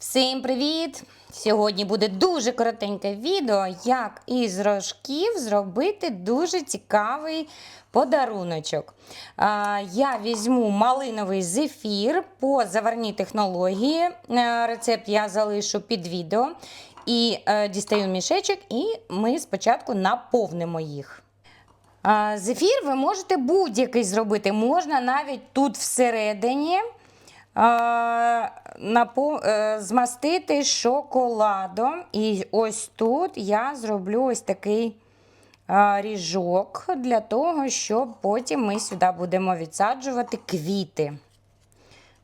Всім привіт! Сьогодні буде дуже коротеньке відео, як із рожків зробити дуже цікавий подаруночок. Я візьму малиновий зефір по заварній технології. Е, Рецепт я залишу під відео. І е, дістаю мішечок, і ми спочатку наповнимо їх. Зефір ви можете будь-який зробити. Можна навіть тут всередині змастити шоколадом. І ось тут я зроблю ось такий ріжок для того, щоб потім ми сюди будемо відсаджувати квіти.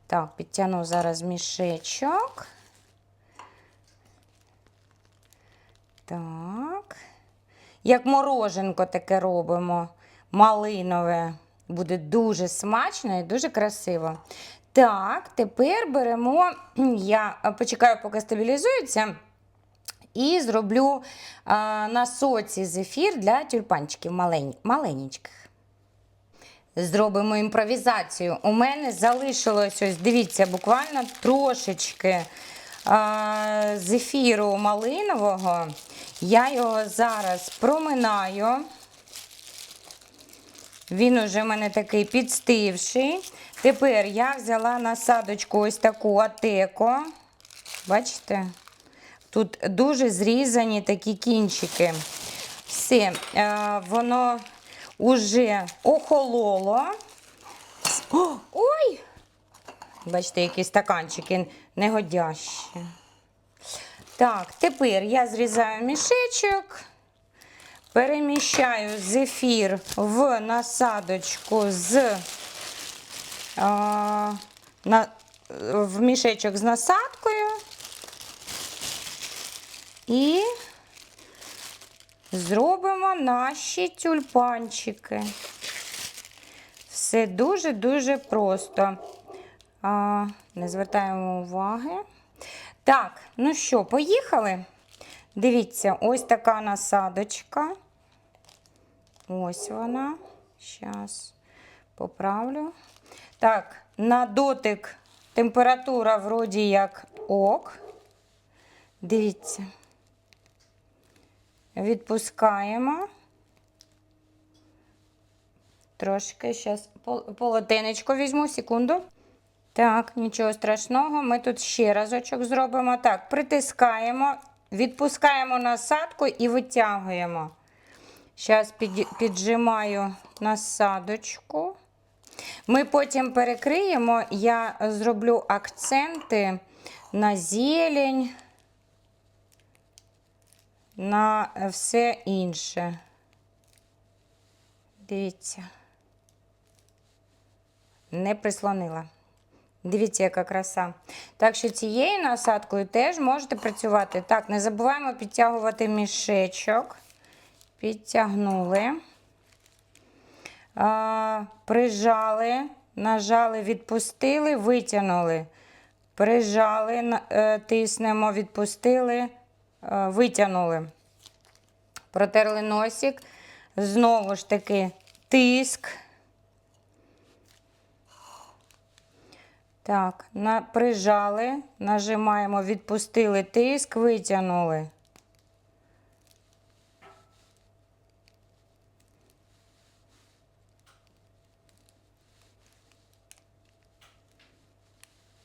Так, підтягну зараз мішечок. Так. Як мороженко таке робимо. Малинове. Буде дуже смачно і дуже красиво. Так, тепер беремо, я е, почекаю, поки стабілізується, і зроблю а, на соці зефір для тюльпанчиків малень, маленьких. Зробимо імпровізацію. У мене залишилось, ось дивіться, буквально трошечки а, зефіру малинового. Я його зараз проминаю. Він уже в мене такий підстивший. Тепер я взяла насадочку ось таку атеко. Бачите? Тут дуже зрізані такі кінчики. Все, е, воно вже охололо. О, ой! Бачите, які стаканчики негодящі. Так, тепер я зрізаю мішечок, переміщаю зефір в насадочку з а, на, в мішечок з насадкою і зробимо наші тюльпанчики. Все дуже-дуже просто. А, не звертаємо уваги. Так, ну що, поїхали? Дивіться, ось така насадочка. Ось вона. Зараз поправлю. Так, на дотик температура вроді як ок. Дивіться. Відпускаємо. Трошки зараз полотенечко візьму, секунду. Так, нічого страшного. Ми тут ще разочок зробимо. Так, притискаємо, відпускаємо насадку і витягуємо. Зараз піджимаю насадочку. Ми потім перекриємо, я зроблю акценти на зелень, на все інше. Дивіться, не прислонила. Дивіться, яка краса. Так що цією насадкою теж можете працювати. Так, не забуваємо підтягувати мішечок. Підтягнули. Прижали, нажали, відпустили, витягнули. Прижали, е, тиснемо, відпустили, е, витягнули. Протерли носик. Знову ж таки тиск. Так, на, прижали, нажимаємо, відпустили тиск, витягнули.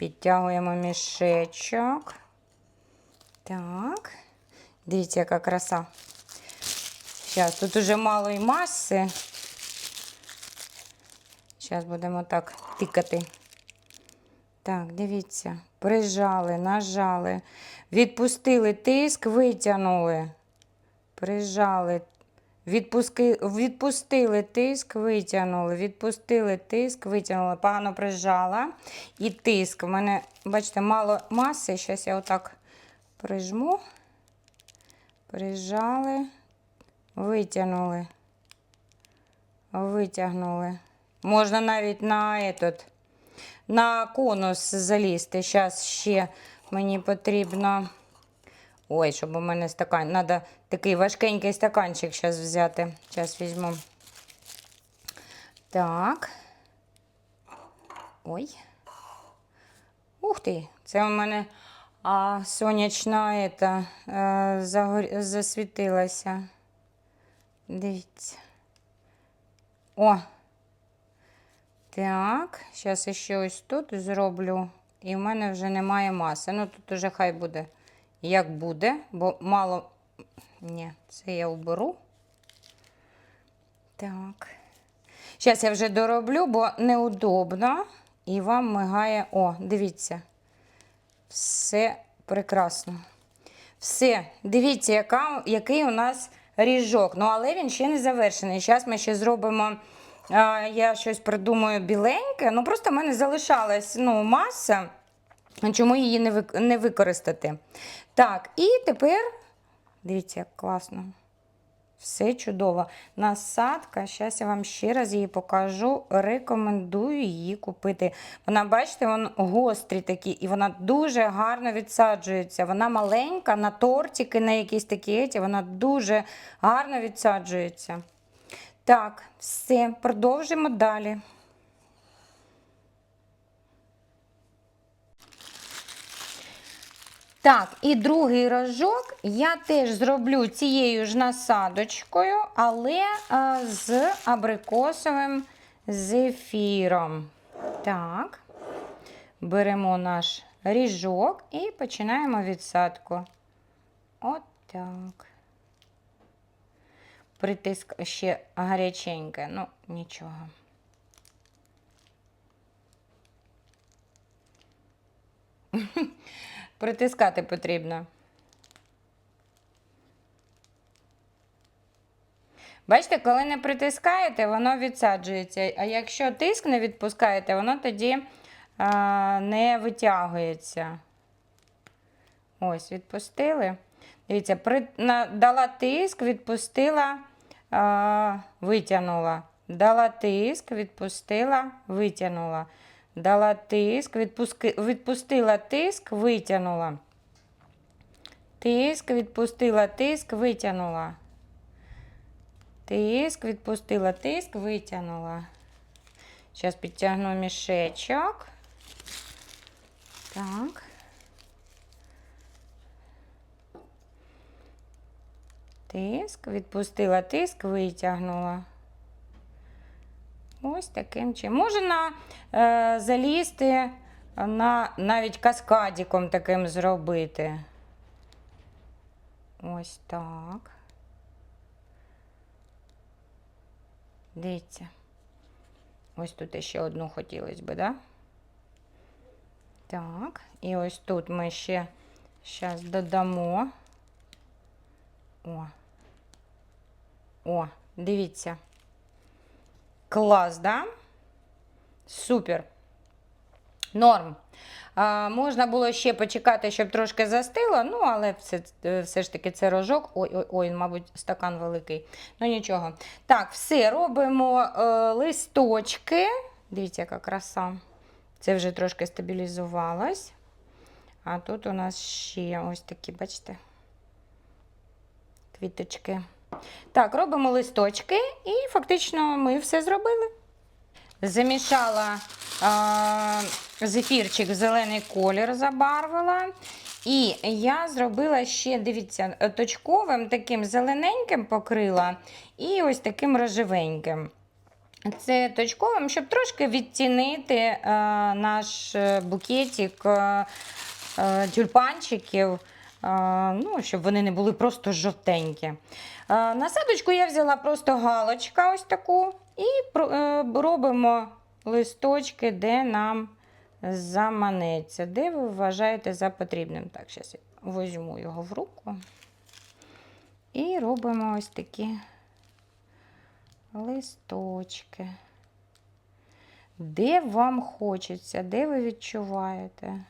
Підтягуємо мішечок. Так. Дивіться, яка краса. Зараз тут уже мало і маси. Зараз будемо так тикати. Так, дивіться, прижали, нажали, відпустили тиск, витягнули. Прижали, відпуски, відпустили тиск, витягнули, відпустили тиск, витягнули. Погано прижала. І тиск. У мене, бачите, мало маси. Зараз я отак прижму. Прижали, витягнули. Витягнули. Можна навіть на этот на конус залізти. Зараз ще мені потрібно. Ой, щоб у мене стакан. Треба такий важкенький стаканчик зараз взяти. Зараз візьму. Так. Ой. Ух ти, це у мене а сонячна ета, е, загор... засвітилася. Дивіться. О! Так, зараз ще ось тут зроблю. І в мене вже немає маси. Ну, тут уже хай буде як буде, бо мало. Ні, це я уберу. Так. Зараз я вже дороблю, бо неудобно. І вам мигає. О, дивіться. Все прекрасно. Все, дивіться, яка, який у нас ріжок. Ну, але він ще не завершений. Зараз ми ще зробимо. Я щось придумаю біленьке. Ну, просто в мене залишалась ну, маса. Чому її не, використати? Так, і тепер, дивіться, як класно. Все чудово. Насадка, зараз я вам ще раз її покажу. Рекомендую її купити. Вона, бачите, вон гострі такі, і вона дуже гарно відсаджується. Вона маленька, на тортики, на якісь такі, еті, вона дуже гарно відсаджується. Так, все, продовжимо далі. Так, і другий рожок я теж зроблю цією ж насадочкою, але а, з абрикосовим зефіром. Так, беремо наш ріжок і починаємо відсадку. От так. Притиск ще гаряченьке, ну нічого. Притискати потрібно. Бачите, коли не притискаєте, воно відсаджується. А якщо тиск не відпускаєте, воно тоді а, не витягується. Ось, відпустили. Дивіться, при, на, дала тиск, відпустила, а, витягнула. Дала тиск, відпустила, витягнула. Дала тиск, відпуски, відпустила тиск, витягнула. Тиск, відпустила тиск, витягнула. Тиск, відпустила тиск, витягнула. Зараз підтягну мішечок. Так. Тиск, відпустила тиск, витягнула. Ось таким чином. Можна е, залізти на навіть каскадіком таким зробити. Ось так. Дивіться. Ось тут ще одну хотілося б, да? Так, і ось тут ми ще зараз додамо. О. О, дивіться. Клас, да? Супер. Норм. А, можна було ще почекати, щоб трошки застило, ну, але все, все ж таки це рожок. Ой, ой, ой, мабуть, стакан великий. Ну нічого. Так, все, робимо е, листочки. Дивіться, яка краса. Це вже трошки стабілізувалось. А тут у нас ще ось такі, бачите, квіточки. Так, робимо листочки і фактично ми все зробили. Замішала а, зефірчик в зелений колір, забарвила. І я зробила ще, дивіться, точковим таким зелененьким покрила і ось таким рожевеньким. Це точковим, щоб трошки відтінити е, наш букетик е, е, тюльпанчиків, е, ну, щоб вони не були просто жовтенькі. Насадочку я взяла просто галочка ось таку, і е, робимо листочки, де нам заманеться, де ви вважаєте за потрібним. Так, зараз я візьму його в руку. І робимо ось такі листочки. Де вам хочеться, де ви відчуваєте?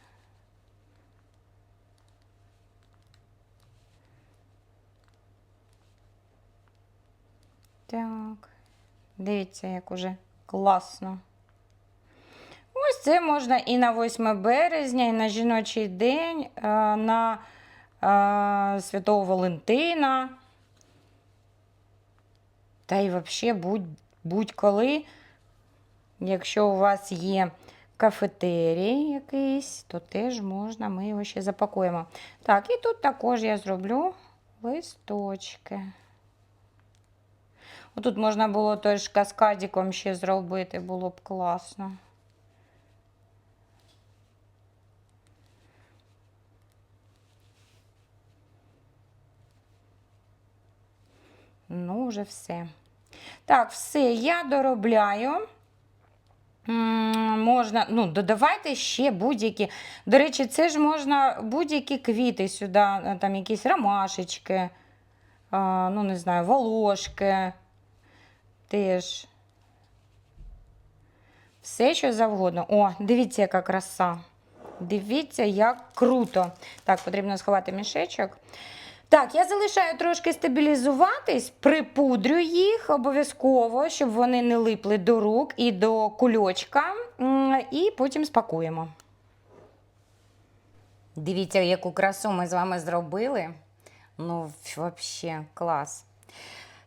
Так, дивіться, як уже класно. Ось це можна і на 8 березня, і на жіночий день, е, на е, Святого Валентина. Та й взагалі будь, будь-коли, якщо у вас є кафетерій якийсь, то теж можна, ми його ще запакуємо. Так, і тут також я зроблю листочки. Отут можна було теж каскадиком ще зробити, було б класно. Ну, вже все. Так, все, я доробляю. Можна, ну, додавайте ще будь-які. До речі, це ж можна будь-які квіти сюди, е, там якісь ромашечки, ну, не знаю, волошки. Теж. Все, що завгодно. О, дивіться, яка краса. Дивіться, як круто. Так, потрібно сховати мішечок. Так, я залишаю трошки стабілізуватись, припудрю їх обов'язково, щоб вони не липли до рук і до кульочка. І потім спакуємо. Дивіться, яку красу ми з вами зробили. Ну, взагалі, клас.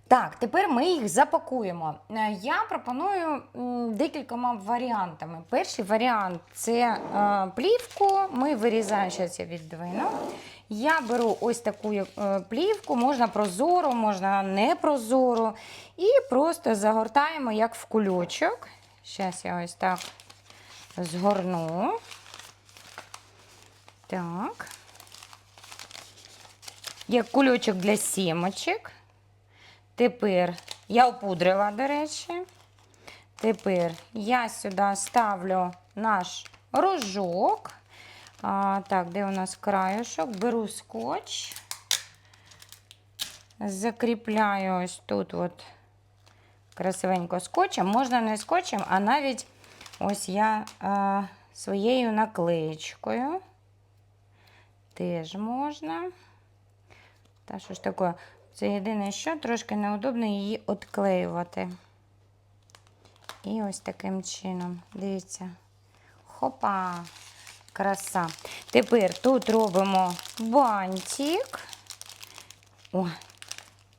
Так, тепер ми їх запакуємо. Е, Я пропоную декількома варіантами. Перший варіант це е, плівку. Ми вирізаємо, зараз я віддвину. Я беру ось таку е, плівку, можна прозору, можна не прозору. І просто загортаємо як в кульочок. Зараз я ось так згорну. Так. Як кульочок для сімочок. Тепер я опудрила, до речі. Тепер я сюди ставлю наш рожок. А, так, де у нас краюшок? Беру скотч, закріпляю ось тут от красивенько скотчем. Можна не скотчем, а навіть ось я а, своєю наклеєчкою. Теж можна. Та що ж таке? Це єдине, що трошки неудобно її відклеювати. І ось таким чином. Дивіться. Хопа! Краса. Тепер тут робимо бантик. О,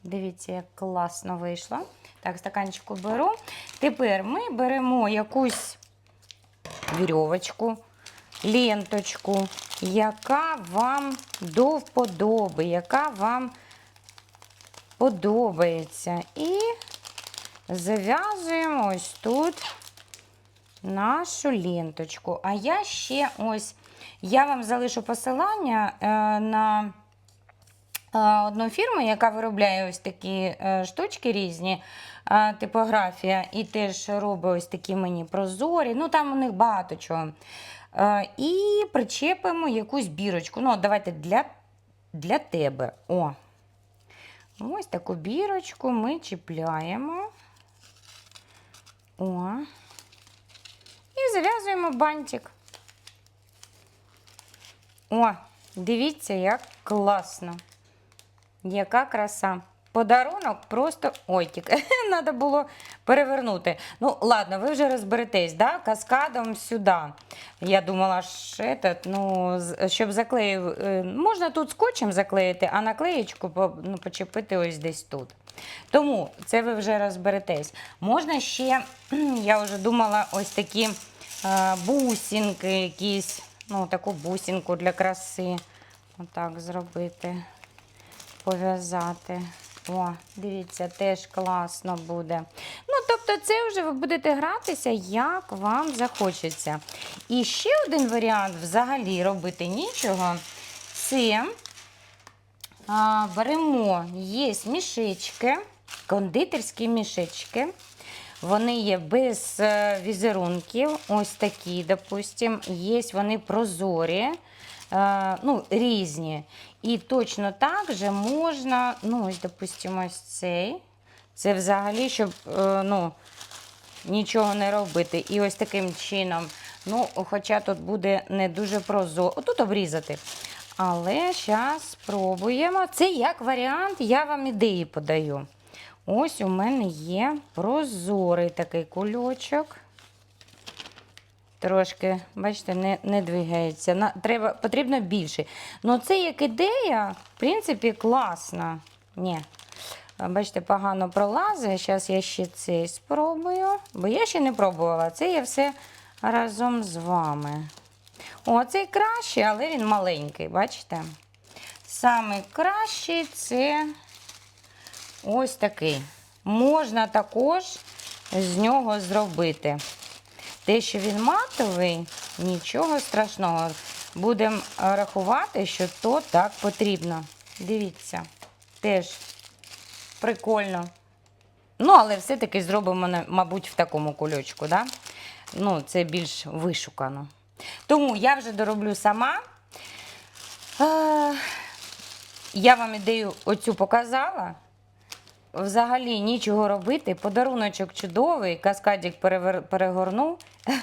дивіться, як класно вийшло. Так, стаканчику беру. Тепер ми беремо якусь вірьовочку, ленточку, яка вам до вподоби, яка вам подобається. І зав'язуємо ось тут нашу ленточку. А я ще ось, я вам залишу посилання е, на е, одну фірму, яка виробляє ось такі е, штучки різні, типографія, і теж робить ось такі мені прозорі. Ну, там у них багато чого. І причепимо якусь бірочку. Ну, давайте для, для тебе. О. Ось таку бірочку ми чіпляємо. О. І зав'язуємо бантик. О, дивіться, як класно. Яка краса. Подарунок просто ой, тільки треба було перевернути. Ну, ладно, ви вже розберетесь, да? каскадом сюди. Я думала, що этот, ну, щоб заклеїв. е, Можна тут скотчем заклеїти, а наклеєчку ну, почепити ось десь тут. Тому це ви вже розберетесь. Можна ще, я вже думала, ось такі е, бусинки якісь, ну, таку бусинку для краси. Отак зробити пов'язати. О, дивіться, теж класно буде. Ну, тобто, це вже ви будете гратися, як вам захочеться. І ще один варіант взагалі робити нічого. Це а, беремо, є мішечки, кондитерські мішечки. Вони є без е, візерунків, ось такі, допустим, є вони прозорі, ну, різні. І точно так же можна, ну, ось, допустимо, ось цей. Це взагалі, щоб е, ну, нічого не робити. І ось таким чином, ну, хоча тут буде не дуже прозоро. Отут обрізати. Але зараз спробуємо. Це як варіант, я вам ідеї подаю. Ось у мене є прозорий такий кульочок. Трошки, бачите, не, не двигається. На, треба, потрібно більше. Ну, це як ідея, в принципі, класна. Ні. Бачите, погано пролазить. Зараз я ще цей спробую. Бо я ще не пробувала. Це я все разом з вами. О, цей кращий, але він маленький, бачите? Саме кращий це ось такий. Можна також з нього зробити. Те, що він матовий, нічого страшного. Будемо рахувати, що то так потрібно. Дивіться, теж прикольно. Ну, але все-таки зробимо, мабуть, в такому кульочку, да? Ну, це більш вишукано. Тому я вже дороблю сама. Е, Я вам ідею оцю показала. Взагалі нічого робити. Подаруночок чудовий, каскадік перевер- перегорнув.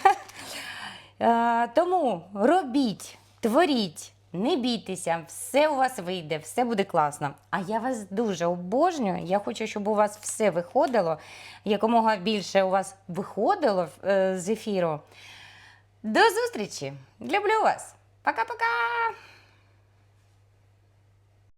Е, Тому робіть, творіть, не бійтеся, все у вас вийде, все буде класно. А я вас дуже обожнюю. Я хочу, щоб у вас все виходило, якомога більше у вас виходило е, з ефіру. До зустрічі! Люблю вас! Пока-пока!